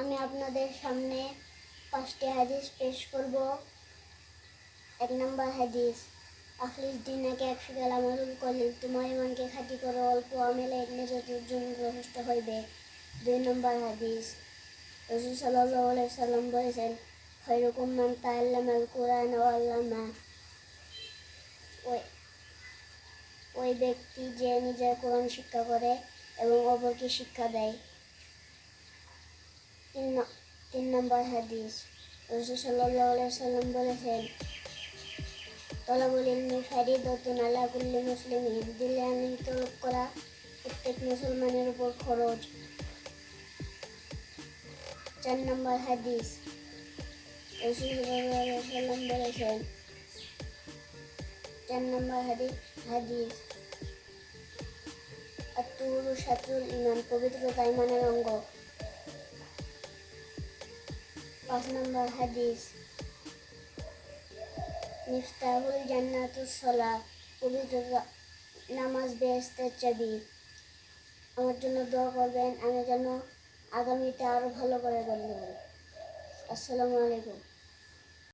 আমি আপনাদের সামনে পাঁচটি হাদিস পেশ করব। এক নম্বর হাদিস, আখলিস দিনাকে একশো গেল আমলুল করলে তোমার ইমানকে খাঁটি করো অল্প আমেলে নিজের জন্য যথেষ্ট হইবে। দুই নম্বর হাদিস, রসুল সাল্লাহ সাল্লাম বলেছেন, খৈরকুম মান তাল্লাম আল কোরআন ও আল্লামা। ওই ওই ব্যক্তি যে নিজের কোরআন শিক্ষা করে এবং অপরকে শিক্ষা দেয়। তিন নম্বর হাদিস রসুল সাল্লাহ সাল্লাম বলেছেন তলাবুল ইলমি ফারিদতুন আলা কুল্লি মুসলিমিন দিলে আমি তলব করা প্রত্যেক মুসলমানের উপর খরচ চার নম্বর হাদিস রসুল সাল্লাম বলেছেন চার নম্বর হাদিস হাদিস আতুর সাতুল ইমান পবিত্রতা ইমানের অঙ্গ পাঁচ নম্বর হাদিস। মিফতাহুল জান্নাতুসলা সলা পবিত্রতা নামাজ বেহেস্তের চাবি। আমার জন্য দোয়া করবেন, আমি যেন আগামীতে আরও ভালো করে করতে পারি আসসালামু আলাইকুম।